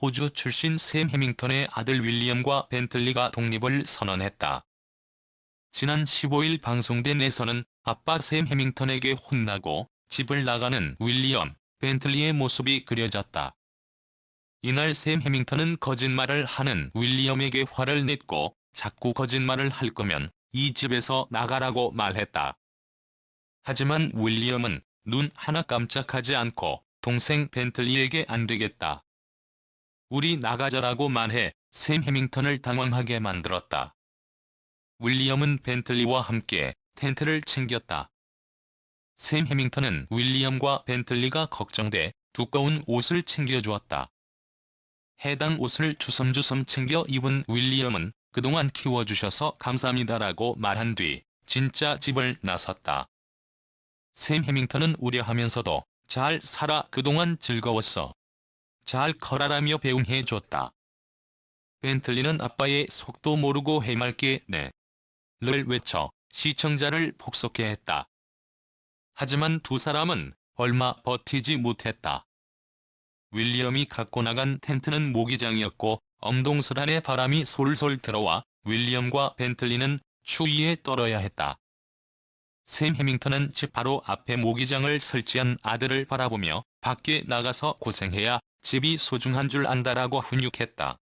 호주 출신 샘 해밍턴의 아들 윌리엄과 벤틀리가 독립을 선언했다. 지난 15일 방송된 에서는 아빠 샘 해밍턴에게 혼나고 집을 나가는 윌리엄, 벤틀리의 모습이 그려졌다. 이날 샘 해밍턴은 거짓말을 하는 윌리엄에게 화를 냈고 자꾸 거짓말을 할 거면 이 집에서 나가라고 말했다. 하지만 윌리엄은 눈 하나 깜짝하지 않고 동생 벤틀리에게 안 되겠다. 우리 나가자라고 말해 샘 해밍턴을 당황하게 만들었다. 윌리엄은 벤틀리와 함께 텐트를 챙겼다. 샘 해밍턴은 윌리엄과 벤틀리가 걱정돼 두꺼운 옷을 챙겨주었다. 해당 옷을 주섬주섬 챙겨 입은 윌리엄은 그동안 키워주셔서 감사합니다라고 말한 뒤 진짜 집을 나섰다. 샘 해밍턴은 우려하면서도 잘 살아 그동안 즐거웠어. 잘 커라라며 배웅해줬다. 벤틀리는 아빠의 속도 모르고 해맑게 네. 를 외쳐 시청자를 폭소케 했다. 하지만 두 사람은 얼마 버티지 못했다. 윌리엄이 갖고 나간 텐트는 모기장이었고 안에 바람이 솔솔 들어와 윌리엄과 벤틀리는 추위에 떨어야 했다. 샘 해밍턴은 집 바로 앞에 모기장을 설치한 아들을 바라보며 밖에 나가서 고생해야 집이 소중한 줄 안다라고 훈육했다.